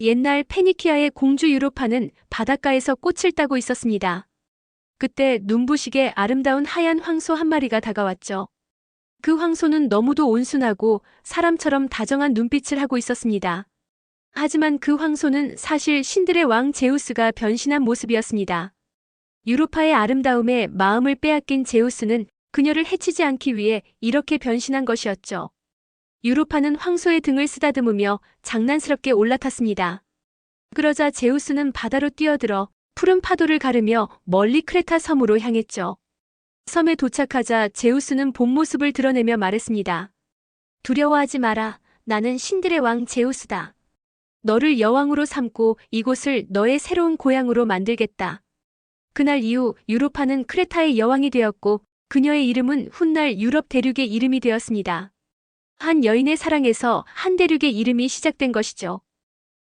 옛날 페니키아의 공주 유로파는 바닷가에서 꽃을 따고 있었습니다. 그때 눈부시게 아름다운 하얀 황소 한 마리가 다가왔죠. 그 황소는 너무도 온순하고 사람처럼 다정한 눈빛을 하고 있었습니다. 하지만 그 황소는 사실 신들의 왕 제우스가 변신한 모습이었습니다. 유로파의 아름다움에 마음을 빼앗긴 제우스는 그녀를 해치지 않기 위해 이렇게 변신한 것이었죠. 유로파는 황소의 등을 쓰다듬으며 장난스럽게 올라탔습니다. 그러자 제우스는 바다로 뛰어들어 푸른 파도를 가르며 멀리 크레타 섬으로 향했죠. 섬에 도착하자 제우스는 본 모습을 드러내며 말했습니다. 두려워하지 마라. 나는 신들의 왕 제우스다. 너를 여왕으로 삼고 이곳을 너의 새로운 고향으로 만들겠다. 그날 이후 유로파는 크레타의 여왕이 되었고 그녀의 이름은 훗날 유럽 대륙의 이름이 되었습니다. 한 여인의 사랑에서 한 대륙의 이름이 시작된 것이죠.